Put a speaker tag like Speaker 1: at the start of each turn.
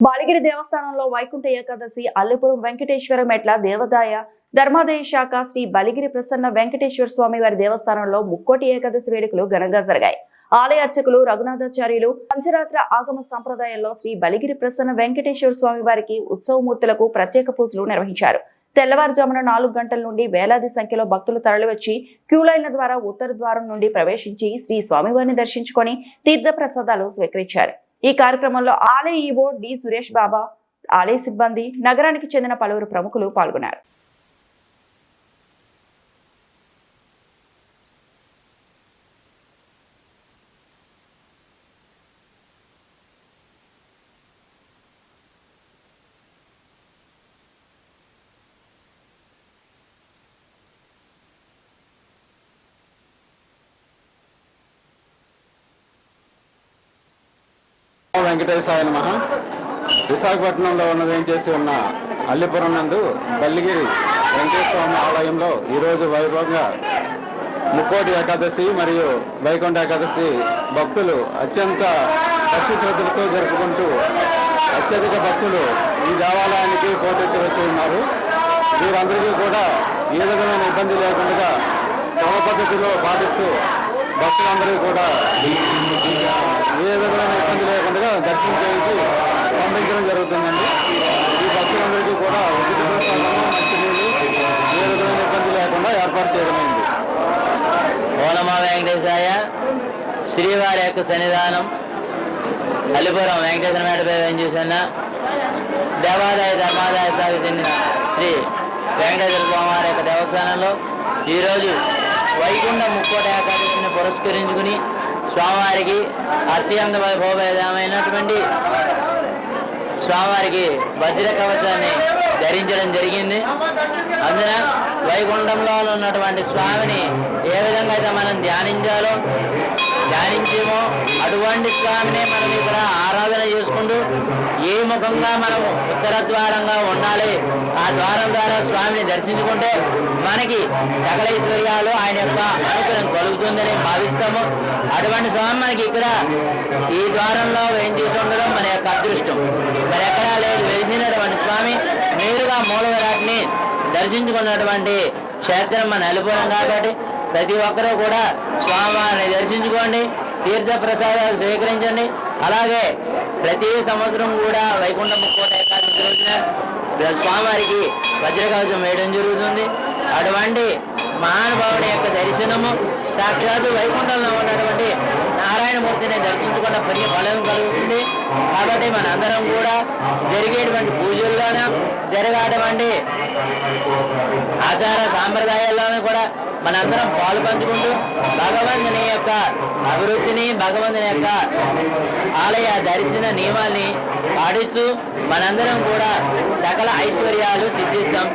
Speaker 1: బాలిగిరి దేవస్థానంలో వైకుంఠ ఏకాదశి అల్లిపురం వెంకటేశ్వర మెట్ల దేవదాయ ధర్మాదాయ శాఖ శ్రీ బలిగిరి ప్రసన్న వెంకటేశ్వర స్వామి వారి దేవస్థానంలో ముక్కోటి ఏకాదశి వేడుకలు ఘనంగా జరిగాయి. ఆలయ అర్చకులు రఘునాథాచార్యులు పంచరాత్ర ఆగమ సంప్రదాయంలో శ్రీ బలిగిరి ప్రసన్న వెంకటేశ్వర స్వామి వారికి ఉత్సవమూర్తులకు ప్రత్యేక పూజలు నిర్వహించారు. తెల్లవారుజామున నాలుగు గంటల నుండి వేలాది సంఖ్యలో భక్తులు తరలివచ్చి క్యూలైన్ల ద్వారా ఉత్తర ద్వారం నుండి ప్రవేశించి శ్రీ స్వామివారిని దర్శించుకొని తీర్థ ప్రసాదాలు స్వీకరించారు. ఈ కార్యక్రమంలో ఆలయ ఈవో డి సురేష్ బాబా ఆలయ సిబ్బంది నగరానికి చెందిన పలువురు ప్రముఖులు పాల్గొన్నారు.
Speaker 2: వెంకటేశాయ నమ. విశాఖపట్నంలో ఉన్నదేం చేసి ఉన్న? అల్లిపురం నందు బల్లిగిరి వెంకటేశ్వర ఆలయంలో ఈరోజు వైభవంగా ముక్కోటి ఏకాదశి మరియు వైకుంఠ ఏకాదశి భక్తులు అత్యంత భక్తి శ్రద్ధలతో జరుపుకుంటూ అత్యధిక భక్తులు ఈ దేవాలయానికి పోటెత్తి వచ్చి ఉన్నారు. వీరందరికీ కూడా ఏ విధమైన ఇబ్బంది లేకుండా క్రమ పద్ధతిలో పాటిస్తూ భక్తులందరికీ కూడా ఏ విధమైన కూడా దర్శనం చేసి పంపించడం జరుగుతుందండి. ఈ భక్తులందరికీ కూడా ఉచిత ఏ విధమైన ఇబ్బంది లేకుండా ఏర్పాటు చేయడమైంది.
Speaker 3: ఓనమా వెంకటేశాయ శ్రీవారి యొక్క సన్నిధానం అల్లిపురం వెంకటేశ్వర మేడపై వేయించేసిన దేవాదాయ ధర్మాదాయ శాఖకు చెందిన శ్రీ వెంకటేశ్వర స్వామివారి యొక్క దేవస్థానంలో ఈరోజు వైకుంఠ ముక్కోట ఏకాదశిని పురస్కరించుకుని స్వామివారికి అత్యంత వైభవమైనటువంటి స్వామివారికి వజ్ర కవచాన్ని ధరించడం జరిగింది. అందున వైకుంఠంలో ఉన్నటువంటి స్వామిని ఏ విధంగా అయితే మనం ధ్యానించాలో ధ్యానించేమో అటువంటి స్వామిని మనం ఇక్కడ ఆరాధన చేసుకుంటూ ఏ ముఖంగా మనం ఉత్తర ద్వారంగా ఉండాలి ఆ ద్వారం ద్వారా స్వామిని దర్శించుకుంటే మనకి సకల ఐశ్వర్యాలు ఆయన యొక్క అనుగ్రహం కలుగుతుందని భావిస్తాము. అటువంటి స్వామి మనకి ఇక్కడ ఈ ద్వారంలో వేయించేసి ఉండడం మన యొక్క అదృష్టం. మరి ఎక్కడా లేదు వెలిసినటువంటి స్వామి నేరుగా మూలవిరాట్ని దర్శించుకున్నటువంటి క్షేత్రం మన అలిపురం కాబట్టి ప్రతి ఒక్కరూ కూడా స్వామివారిని దర్శించుకోండి తీర్థ ప్రసాదాలు స్వీకరించండి. అలాగే ప్రతి సంవత్సరం కూడా వైకుంఠ ముక్కోట ఏకాదశి రోజున స్వామివారికి వజ్రకవచం వేయడం జరుగుతుంది. అటువంటి మహానుభావుని యొక్క దర్శనము సాక్షాత్తు వైకుంఠంలో ఉన్నటువంటి నారాయణమూర్తిని దర్శించుకున్న పుణ్య ఫలం కలుగుతుంది. కాబట్టి మనందరం కూడా జరిగేటువంటి పూజల్లోన జరగటువంటి ఆచార సాంప్రదాయాల్లోనూ కూడా మనందరం పాలు పంచుకుంటూ భగవంతుని యొక్క అభివృద్ధిని భగవంతుని యొక్క ఆలయ దర్శన నియమాల్ని పాటిస్తూ మనందరం కూడా సకల ఐశ్వర్యాలు సిద్ధిస్తాం.